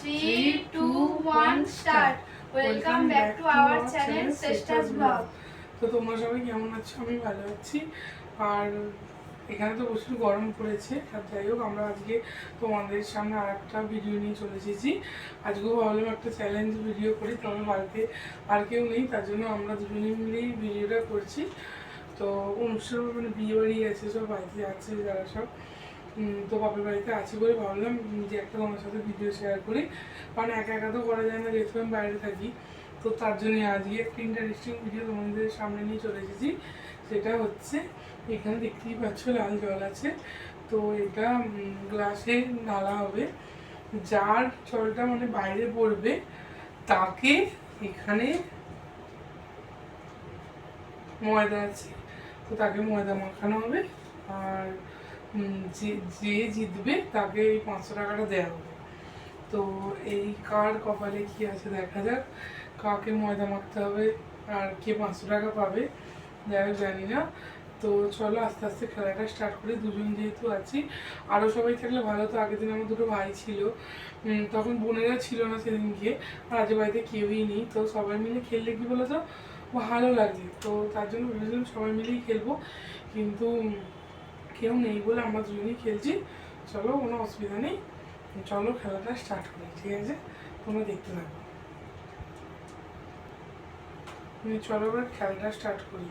Three two one start welcome back to our channel Shreshtha's blog তো তোমরা সবাই কেমন আছো? আমি ভালো আছি। আর এখানে তো প্রচুর গরম পড়েছে। আর যাই হোক, আমরা আজকে তোমাদের সামনে আর একটা ভিডিও নিয়ে চলে এসেছি। আজকেও ভাবলাম একটা চ্যালেঞ্জ ভিডিও করি, তবে বাড়িতে আর কেউ নেই, তার জন্য আমরা দুজনে মিলেই ভিডিওটা করছি। তো অনুষ্ঠান মানে বিয়ে বাড়ি আছে, সব বাড়িতে আছে যারা সব। তো বাপের বাড়িতে আছি বলে ভাবলাম যে একটা তোমার সাথে ভিডিও শেয়ার করি। কারণ একা একা তো করা যায় না, যেহেতু আমি বাইরে থাকি। তো তার জন্য আজকে একটা ইন্টারেস্টিং ভিডিও তোমাদের সামনে নিয়ে চলে এসেছি। সেটা হচ্ছে, এখানে দেখতেই পাচ্ছ লাল জল আছে। তো এটা গ্লাসে ঢালা হবে। যার জলটা মানে বাইরে পড়বে, তাকে এখানে ময়দা আছে। তো তাকে ময়দা মাখানো হবে। আর যে যে জিতবে তাকে এই পাঁচশো টাকাটা দেওয়া হবে। তো এই কার কপালে কি আছে দেখা যাক। কাকে ময়দা মাখতে হবে আর কে পাঁচশো টাকা পাবে, যাই হোক জানি না। তো চলো আস্তে আস্তে খেলাটা স্টার্ট করি। দুজন যেহেতু আছি আরও সবাই থাকলে ভালো তো আগের দিন আমার দুটো ভাই ছিল। তখন বোনেরা ছিল না সেদিনকে। আর আজ বাড়িতে কেউই নেই। তো সবাই মিলে খেললে কি বলো তো ভালো লাগে। তো তার জন্য ভেবেছিলাম সবাই মিলেই খেলব। কিন্তু কেউ নেই বলে আমরা দুজনেই খেলছি। চলো কোনো অসুবিধা নেই। চলো খেলাটা স্টার্ট করি ঠিক আছে? তোমরা দেখতে থাকো। চলো এবার খেলাটা স্টার্ট করি।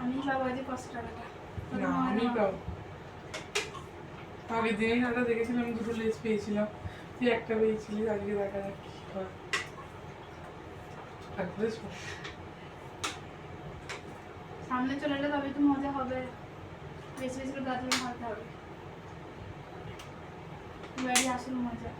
আমি পাবো যে পাঁচশো টাকাটা। আমি পাবো। আগের দিনেই খেলাটা দেখেছিলাম, দুটো লেস পেয়েছিলাম। তুই একটা পেয়েছিলি আজকে দেখা যাক কি হয়। সামনে চলে এলে তবে তো মজা হবে। বেশি বেশি করে মারতে হবে। বাড়ি আসল মজা।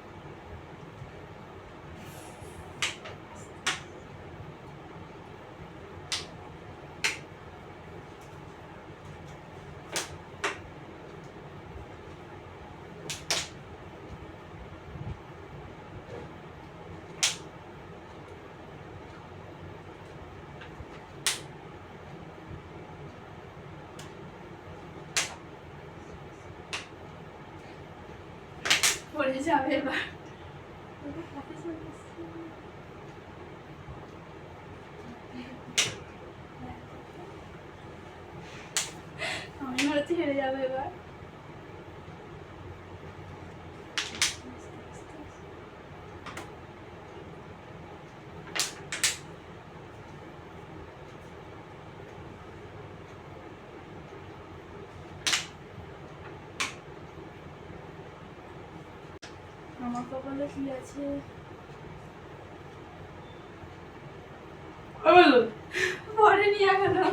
পড়ে যাবে এবার। আমি মনে হচ্ছে হেরে যাবে এবার। আমার কপালে কি আছে? আবার পড়েনি এখনও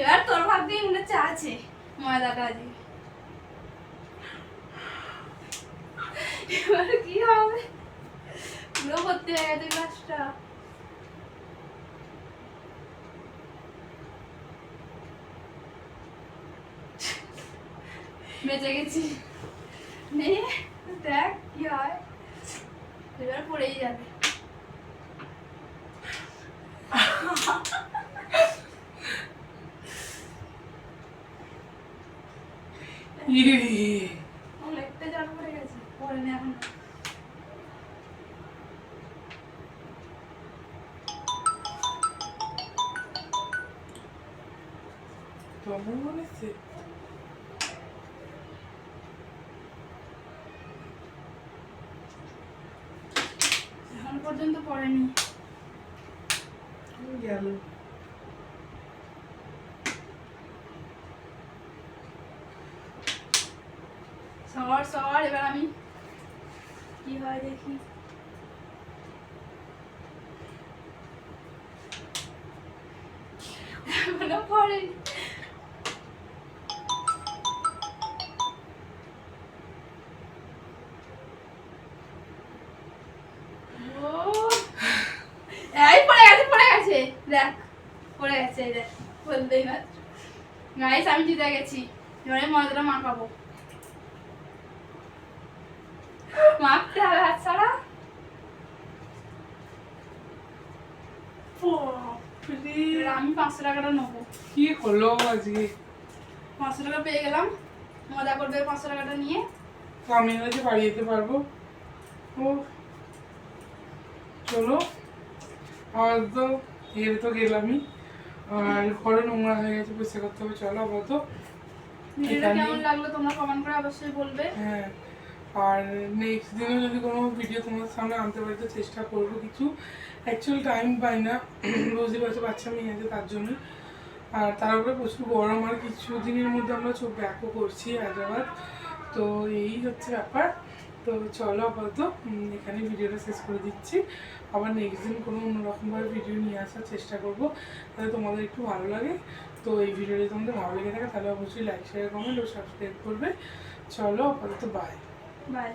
এবার তোর ভাগ্যেই মনে আছে ময়দাটা আজকে এবার কি হবে? পুরো ভর্তি হয়ে গেছে গ্লাসটা বেঁচে গেছি। নে দেখ কি হয়। এবার পড়েই যাবে। অনেকটা জল পড়ে গেছে মনে হচ্ছে এখন। পর্যন্ত পড়েনি। গেল। সর সর এবার আমি কি হয় দেখি। এখনও পড়েনি। এই গাইস আমি জিতে গেছি। এবারে মজাটা মাখাবো মাখতে হবে হাত ছাড়া। আমি পাঁচশো টাকাটা নেব। কি হলো আজকে? পাঁচশো টাকা পেয়ে গেলাম। মজা করবে পাঁচশো টাকাটা নিয়ে। আমি হচ্ছে বাড়ি যেতে পারব। ও চলো। আর তো এর তো গেলামই। আর ঘরে নোংরা হয়ে গেছে পরিষ্কার করতে হবে চলো আপাতত। ভিডিওটা কেমন লাগল তোমরা কমেন্ট করে অবশ্যই বলবে। হ্যাঁ আর নেক্সট দিনে যদি কোনো ভিডিও তোমার সামনে আনতে পারি তো চেষ্টা করব কিছু। অ্যাকচুয়াল টাইম পাই না বুঝতে পারছ বাচ্চা মেয়ে আছে তার জন্য। আর তার উপরে প্রচুর গরম আর কিছু দিনের মধ্যে আমরা চোখ ব্যাকও করছি হায়দ্রাবাদ। তো এই হচ্ছে ব্যাপার। তো চলো আপাতত এখানে ভিডিওটা শেষ করে দিচ্ছি। আবার নেক্সট দিন কোনো অন্যরকমভাবে ভিডিও নিয়ে আসার চেষ্টা করব। তাহলে তোমাদের একটু ভালো লাগে। তো এই ভিডিওটি তোমাদের ভালো লেগে থাকে, তাহলে অবশ্যই লাইক শেয়ার কমেন্ট ও সাবস্ক্রাইব করবে। চলো আপাতত বাই বাই